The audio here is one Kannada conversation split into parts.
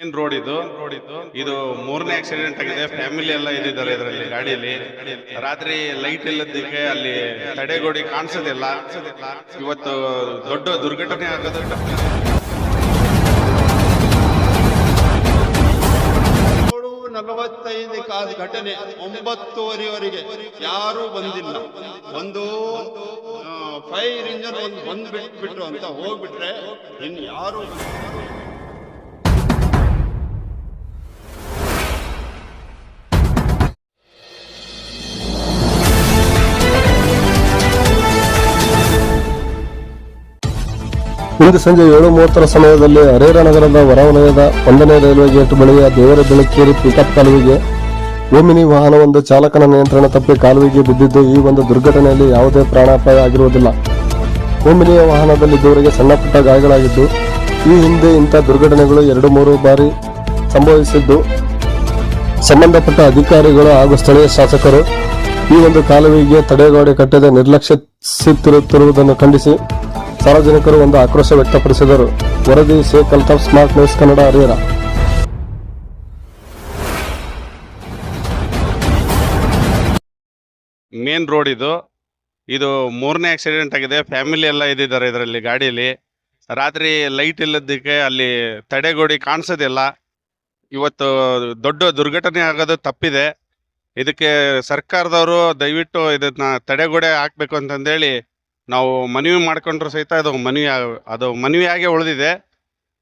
ಏನ್ ರೋಡ್ ಇದು. ಇದು ಮೂರನೇ ಆಕ್ಸಿಡೆಂಟ್ ಆಗಿದೆ. ಫ್ಯಾಮಿಲಿ ಎಲ್ಲ ಇದ್ದಾರೆ ಇದರಲ್ಲಿ, ಗಾಡಿಯಲ್ಲಿ. ರಾತ್ರಿ ಲೈಟ್ ಇಲ್ಲದಕ್ಕೆ ಅಲ್ಲಿ ತಡೆಗೋಡಿ ಕಾಣಿಸೋದಿಲ್ಲ. ಇವತ್ತು ದೊಡ್ಡ ದುರ್ಘಟನೆ ಆಗೋದು. ನಲವತ್ತೈದು ಕಾದ ಘಟನೆ ಒಂಬತ್ತುವರೆವರೆಗೆ ಯಾರು ಬಂದಿಲ್ಲ. ಒಂದು ಫೈರ್ ಇಂಜನ್ ಒಂದು ಬಂದ್ ಬಿಟ್ಬಿಟ್ರು ಅಂತ ಹೋಗ್ಬಿಟ್ರೆ ಇನ್ನು ಯಾರು ಇಂದು ಸಂಜೆ ಏಳು ಮೂವತ್ತರ ಸಮಯದಲ್ಲಿ ಹರೇರ ನಗರದ ಹೊರವಲಯದ ಒಂದನೇ ರೈಲ್ವೆ ಗೇಟ್ ಬಳಿಯ ದೇವರ ಬೆಳಕೇರಿ ಪಿಕಪ್ ಕಾಲುವೆಗೆ ಓಮಿನಿ ವಾಹನವೊಂದು ಚಾಲಕನ ನಿಯಂತ್ರಣ ತಪ್ಪಿ ಕಾಲುವೆಗೆ ಬಿದ್ದಿದ್ದು ಈ ಒಂದು ದುರ್ಘಟನೆಯಲ್ಲಿ ಯಾವುದೇ ಪ್ರಾಣಾಪಾಯ ಆಗಿರುವುದಿಲ್ಲ. ಓಮಿನಿಯ ವಾಹನದಲ್ಲಿದ್ದವರಿಗೆ ಸಣ್ಣ ಸಣ್ಣಪುಟ್ಟ ಗಾಯಗಳಾಗಿದ್ದು, ಈ ಹಿಂದೆ ಇಂಥ ದುರ್ಘಟನೆಗಳು ಎರಡು ಮೂರು ಬಾರಿ ಸಂಭವಿಸಿದ್ದು. ಸಂಬಂಧಪಟ್ಟ ಅಧಿಕಾರಿಗಳು ಹಾಗೂ ಸ್ಥಳೀಯ ಶಾಸಕರು ಈ ಒಂದು ಕಾಲುವೆಗೆ ತಡೆಗೋಡೆ ಕಟ್ಟದೆ ನಿರ್ಲಕ್ಷಿಸುತ್ತಿರುತ್ತಿರುವುದನ್ನು ಖಂಡಿಸಿ ಸಾರ್ವಜನಿಕರು ಒಂದು ಆಕ್ರೋಶ ವ್ಯಕ್ತಪಡಿಸಿದರು. ವರದಿ Sheikh Altaf smart news Kannada Harihara. Main road ಇದು. ಇದು ಮೂರನೇ ಆಕ್ಸಿಡೆಂಟ್ ಆಗಿದೆ. ಫ್ಯಾಮಿಲಿ ಎಲ್ಲ ಇದ್ದಿದ್ದಾರೆ ಇದರಲ್ಲಿ, ಗಾಡಿಯಲ್ಲಿ. ರಾತ್ರಿ ಲೈಟ್ ಇಲ್ಲದಕ್ಕೆ ಅಲ್ಲಿ ತಡೆಗೋಡಿ ಕಾಣಿಸೋದಿಲ್ಲ. ಇವತ್ತು ದೊಡ್ಡ ದುರ್ಘಟನೆ ಆಗೋದು ತಪ್ಪಿದೆ. ಇದಕ್ಕೆ ಸರ್ಕಾರದವರು ದಯವಿಟ್ಟು ಇದನ್ನ ತಡೆಗೋಡೆ ಹಾಕ್ಬೇಕು ಅಂತಂದೇಳಿ ನಾವು ಮನವಿ ಮಾಡ್ಕೊಂಡ್ರು ಸಹಿತ ಅದು ಮನವಿ ಅದು ಮನವಿಯಾಗೆ ಉಳಿದಿದೆ.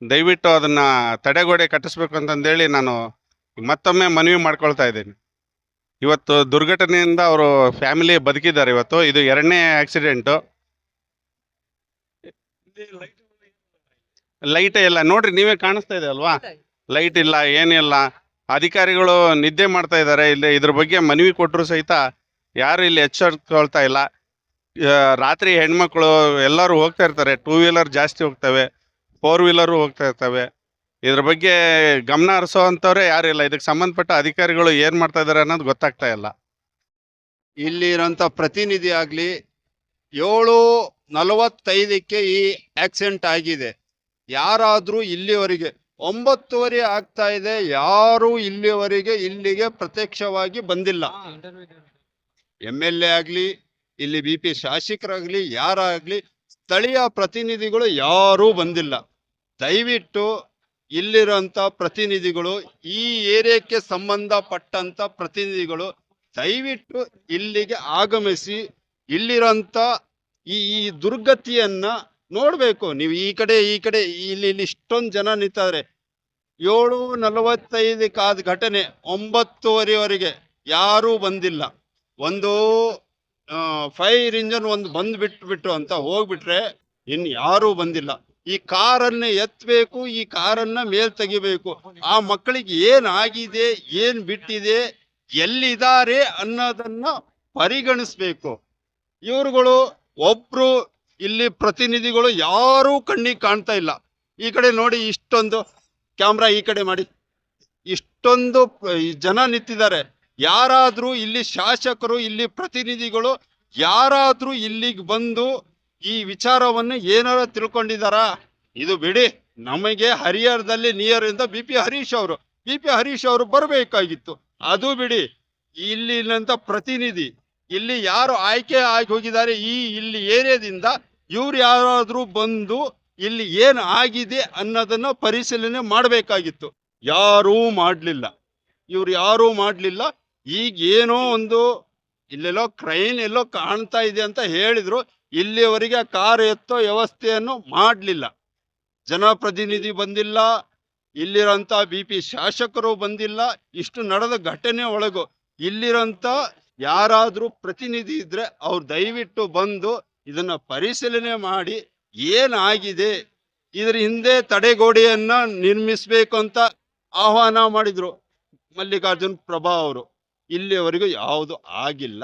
ದಯವಿಟ್ಟು ಅದನ್ನ ತಡೆಗೋಡೆ ಕಟ್ಟಿಸ್ಬೇಕು ಅಂತಂದೇಳಿ ನಾನು ಮತ್ತೊಮ್ಮೆ ಮನವಿ ಮಾಡ್ಕೊಳ್ತಾ ಇದ್ದೀನಿ. ಇವತ್ತು ದುರ್ಘಟನೆಯಿಂದ ಅವರು ಫ್ಯಾಮಿಲಿ ಬದುಕಿದ್ದಾರೆ ಇವತ್ತು. ಇದು ಎರಡನೇ ಆಕ್ಸಿಡೆಂಟು. ಲೈಟ್ ಇಲ್ಲ. ನೋಡ್ರಿ, ನೀವೇ ಕಾಣಿಸ್ತಾ ಇದೆ ಅಲ್ವಾ? ಲೈಟ್ ಇಲ್ಲ ಏನಿಲ್ಲ ಅಧಿಕಾರಿಗಳು ನಿದ್ದೆ ಮಾಡ್ತಾ ಇದ್ದಾರೆ. ಇಲ್ಲಿ ಇದ್ರ ಬಗ್ಗೆ ಮನವಿ ಕೊಟ್ಟರು ಸಹಿತ ಯಾರು ಇಲ್ಲಿ ಎಚ್ಚರಿಕೊಳ್ತಾ ಇಲ್ಲ. ರಾತ್ರಿ ಹೆಣ್ಮಕ್ಳು ಎಲ್ಲರೂ ಹೋಗ್ತಾ ಇರ್ತಾರೆ. ಟೂ ವೀಲರ್ ಜಾಸ್ತಿ ಹೋಗ್ತವೆ. ಫೋರ್ ವೀಲರು ಹೋಗ್ತಾ ಇರ್ತವೆ. ಇದ್ರ ಬಗ್ಗೆ ಗಮನ ಹರಿಸೋ ಅಂಥವ್ರೆ ಯಾರು ಇಲ್ಲ ಇದಕ್ಕೆ ಸಂಬಂಧಪಟ್ಟ ಅಧಿಕಾರಿಗಳು ಏನು ಮಾಡ್ತಾ ಇದ್ದಾರೆ ಅನ್ನೋದು ಗೊತ್ತಾಗ್ತಾ ಇಲ್ಲ. ಇಲ್ಲಿರೋಂಥ ಪ್ರತಿನಿಧಿ ಆಗಲಿ ಏಳು ನಲವತ್ತೈದಕ್ಕೆ ಈ ಆಕ್ಸಿಡೆಂಟ್ ಆಗಿದೆ. ಯಾರಾದರೂ ಇಲ್ಲಿವರೆಗೆ ಒಂಬತ್ತುವರೆ ಆಗ್ತಾ ಇದೆ. ಯಾರು ಇಲ್ಲಿವರೆಗೆ ಇಲ್ಲಿಗೆ ಪ್ರತ್ಯಕ್ಷವಾಗಿ ಬಂದಿಲ್ಲ. ಎಂ ಎಲ್ ಎ ಆಗಲಿ ಇಲ್ಲಿ ಬಿ ಪಿ ಶಾಸಕರಾಗಲಿ, ಯಾರಾಗಲಿ ಸ್ಥಳೀಯ ಪ್ರತಿನಿಧಿಗಳು ಯಾರೂ ಬಂದಿಲ್ಲ. ದಯವಿಟ್ಟು ಇಲ್ಲಿರೋಂಥ ಪ್ರತಿನಿಧಿಗಳು, ಈ ಏರಿಯಾಕ್ಕೆ ಸಂಬಂಧಪಟ್ಟಂತ ಪ್ರತಿನಿಧಿಗಳು ದಯವಿಟ್ಟು ಇಲ್ಲಿಗೆ ಆಗಮಿಸಿ ಇಲ್ಲಿರೋಂಥ ಈ ಈ ದುರ್ಗತಿಯನ್ನ ನೋಡಬೇಕು. ನೀವು ಈ ಕಡೆ ಈ ಕಡೆ, ಇಲ್ಲಿ ಇಲ್ಲಿ ಇಷ್ಟೊಂದು ಜನ ನಿಂತಾರೆ ಏಳು ನಲವತ್ತೈದಕ್ಕಾದ ಘಟನೆ ಒಂಬತ್ತುವರೆವರೆಗೆ ಯಾರೂ ಬಂದಿಲ್ಲ. ಒಂದು ಫೈರ್ ಇಂಜನ್ ಒಂದು ಬಂದು ಬಿಟ್ಟು ಬಿಟ್ಟು ಅಂತ ಹೋಗ್ಬಿಟ್ರೆ ಇನ್ನು ಯಾರೂ ಬಂದಿಲ್ಲ. ಈ ಕಾರನ್ನ ಎತ್ತಬೇಕು ಈ ಕಾರನ್ನ ಮೇಲ್ ತೆಗಿಬೇಕು. ಆ ಮಕ್ಕಳಿಗೆ ಏನ್ ಆಗಿದೆ, ಏನ್ ಬಿಟ್ಟಿದೆ, ಎಲ್ಲಿದ್ದಾರೆ ಅನ್ನೋದನ್ನ ಪರಿಗಣಿಸ್ಬೇಕು. ಇವರುಗಳು ಒಬ್ರು, ಇಲ್ಲಿ ಪ್ರತಿನಿಧಿಗಳು ಯಾರೂ ಕಣ್ಣಿಗೆ ಕಾಣ್ತಾ ಇಲ್ಲ. ಈ ಕಡೆ ನೋಡಿ ಇಷ್ಟೊಂದು, ಕ್ಯಾಮ್ರಾ ಈ ಕಡೆ ಮಾಡಿ. ಇಷ್ಟೊಂದು ಜನ ನಿಂತಿದ್ದಾರೆ. ಯಾರಾದ್ರೂ ಇಲ್ಲಿ ಶಾಸಕರು, ಇಲ್ಲಿ ಪ್ರತಿನಿಧಿಗಳು ಯಾರಾದರೂ ಇಲ್ಲಿಗೆ ಬಂದು ಈ ವಿಚಾರವನ್ನು ಏನಾರ ತಿಳ್ಕೊಂಡಿದಾರಾ? ಇದು ಬಿಡಿ, ನಮಗೆ ಹರಿಹರದಲ್ಲಿ ನಿಯರ್ ಇಂದ ಬಿ ಪಿ ಹರೀಶ್ ಅವರು, ಬಿ ಪಿ ಹರೀಶ್ ಅವರು ಬರಬೇಕಾಗಿತ್ತು. ಅದು ಬಿಡಿ, ಇಲ್ಲಿನಂತ ಪ್ರತಿನಿಧಿ, ಇಲ್ಲಿ ಯಾರು ಆಯ್ಕೆ ಆಗಿ ಹೋಗಿದ್ದಾರೆ ಈ ಇಲ್ಲಿ ಏರಿಯಾದಿಂದ, ಇವ್ರು ಯಾರಾದರೂ ಬಂದು ಇಲ್ಲಿ ಏನು ಆಗಿದೆ ಅನ್ನೋದನ್ನ ಪರಿಶೀಲನೆ ಮಾಡಬೇಕಾಗಿತ್ತು. ಯಾರೂ ಮಾಡಲಿಲ್ಲ. ಇವ್ರು ಯಾರೂ ಮಾಡಲಿಲ್ಲ. ಈಗ ಏನೋ ಒಂದು ಇಲ್ಲೆಲ್ಲೋ ಕ್ರೈನ್ ಎಲ್ಲೋ ಕಾಣ್ತಾ ಇದೆ ಅಂತ ಹೇಳಿದ್ರು, ಇಲ್ಲಿವರೆಗೆ ಕಾರ್ ಎತ್ತೋ ವ್ಯವಸ್ಥೆಯನ್ನು ಮಾಡಲಿಲ್ಲ. ಜನಪ್ರತಿನಿಧಿ ಬಂದಿಲ್ಲ, ಇಲ್ಲಿರೋಂಥ ಬಿ ಪಿ ಶಾಸಕರು ಬಂದಿಲ್ಲ, ಇಷ್ಟು ನಡೆದ ಘಟನೆ ಒಳಗು. ಇಲ್ಲಿರೋಂಥ ಯಾರಾದರೂ ಪ್ರತಿನಿಧಿ ಇದ್ದರೆ ಅವ್ರು ದಯವಿಟ್ಟು ಬಂದು ಇದನ್ನ ಪರಿಶೀಲನೆ ಮಾಡಿ, ಏನಾಗಿದೆ, ಇದರ ಹಿಂದೆ ತಡೆಗೋಡೆಯನ್ನ ನಿರ್ಮಿಸಬೇಕು ಅಂತ ಆಹ್ವಾನ ಮಾಡಿದ್ರು ಮಲ್ಲಿಕಾರ್ಜುನ್ ಪ್ರಭಾ ಅವರು. ಇಲ್ಲಿವರೆಗೂ ಯಾವುದು ಆಗಿಲ್ಲ.